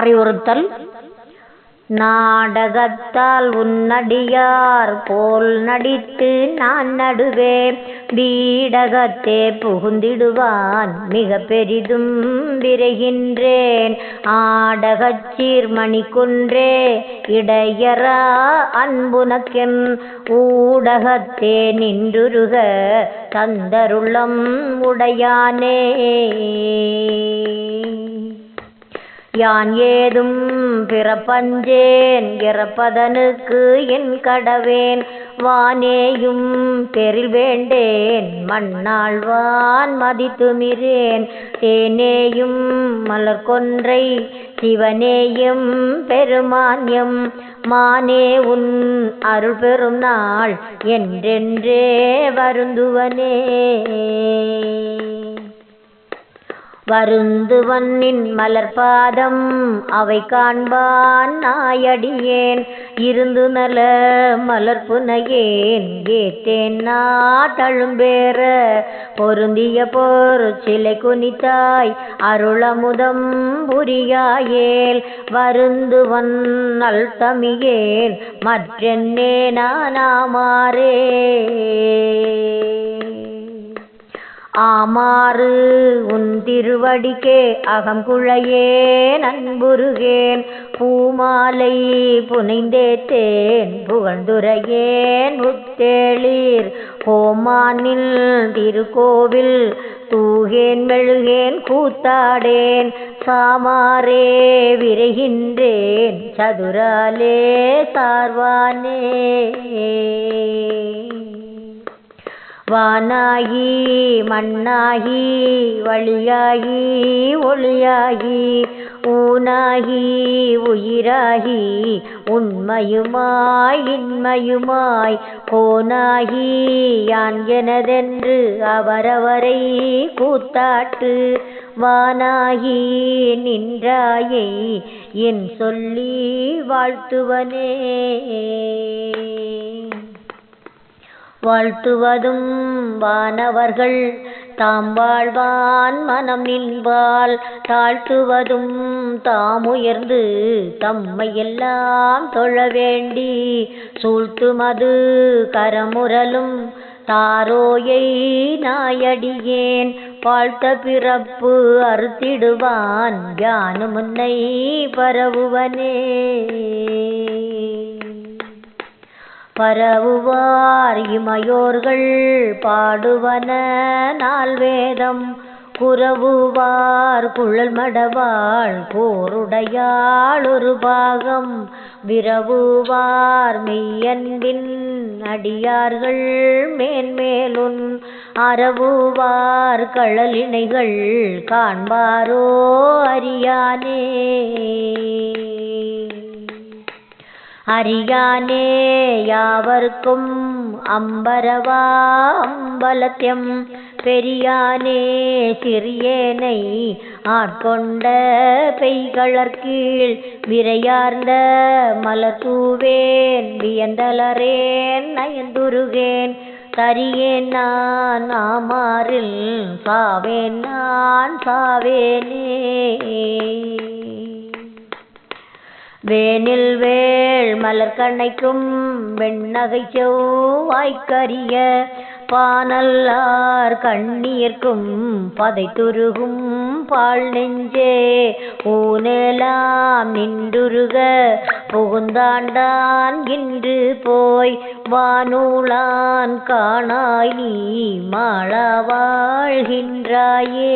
அறிவுறுத்தல். நாடகத்தால் உன்னடியார் போல் நடித்து நான் நடுவே வீடகத்தே புகுந்திடுவான். மிக பெரிதும் விரைகின்றேன். ஆடகச் சீர்மணி குன்றே. இடையரா அன்புனக்கெம் ஊடகத்தே நின்றுருக. தந்தருளம் உடையானே. யான் ஏதும் பிறப்பஞ்சேன் இறப்பதனுக்கு என் கடவேன். வானேயும் பெரில் வேண்டேன் மண்ணாழ்வான் மதித்துமிரேன். தேனேயும் மலர் கொன்றை சிவனேயும் பெருமான்யம். மானே உன் அருள் பெறும் நாள் என்றென்றே வருந்துவனே. வருந்துவன்னின் மலர்பாதம் அவை காண்பான் நாயடியேன். இருந்து நல மலர்புனையேன் ஏத்தேன் நாட்டழும்பேற பொருந்திய போர் சிலை குனித்தாய் அருளமுதம் புரியாயேல். வருந்துவன் நல் தமியேன் மற்றென்னே நானாமாரே ஆமாறு உன் திருவடிக்கே அகம் குழையே நண்புருகேன். பூமாலை புனைந்தேத்தேன் புகழ்ந்துரையேன் முத்தேளீர் கோமானில் திருக்கோவில் தூகேன் மெழுகேன் கூத்தாடேன். சாமாரே விரைகின்றேன் சதுராலே சார்வானே. வானாகி மண்ணாகி வழியாகி ஒளியாகி ஊனாகி உயிராகி உண்மையுமாய் இன்மையுமாய் கோனாகி யான் எனதென்று அவரவரை கூத்தாட்டு வானாகி நின்றாயை என் சொல்லி வாழ்த்துவனே. வாழ்த்துவதும் வானவர்கள். தாம் வாழ்வான் மனம் நின்பால் தாழ்த்துவதும் தாம் உயர்ந்து தம்மை எல்லாம் தொழ வேண்டி சூழ்த்துமது கரமுரலும். தாரோயை நாயடியேன் வாழ்த்த பிறப்பு அறுத்திடுவான். யானு முன்னை பரவுவனே. பரவுவார் இமையோர்கள் பாடுவன நாள் வேதம் குறவுவார் குழல் மடவாள் போருடையாள் ஒரு பாகம். விரவுவார் மெய்யன்பின் அடியார்கள் மேன்மேலுன். அறவுவார் கழலினைகள் காண்பாரோ அறியானே. அறியானே யாவர்க்கும் அம்பரவா அம்பலத்தியம் பெரியானே சிறியேனை ஆட்கொண்ட பெய்களற்கீழ் விரையார்ந்த மலர் தூவேன் வியந்தலரேன் நயந்துருகேன். தரியேன் நான் ஆமாறில் சாவேன் நான் சாவேனே. வேனில் வேள் மலர் கண்ணைக்கும் வெண்ணகை செவ்வாய்க்கரிய பானல்லார் கண்ணீர்க்கும் பதை துருகும் பால் நெஞ்சே. ஊனெலாம் நின்றுருக புகுந்தாண்டான் இன்று போய் வானூலான் காணாய் நீ மாளா வாழ்கின்றாயே.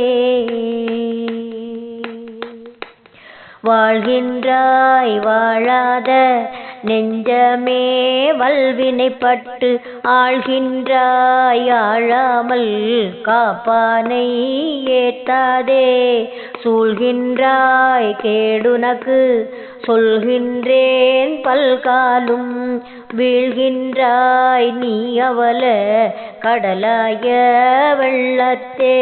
வாழ்கின்றாய் வாழாத நெஞ்சமே வல்வினைப்பட்டு ஆழ்கின்றாய் ஆழாமல் காப்பானை ஏத்தாதே. சூழ்கின்றாய் கேடுனக்கு சொல்கின்றேன் பல்காலும் வீழ்கின்றாய் நீ அவல கடலாய வெள்ளத்தே.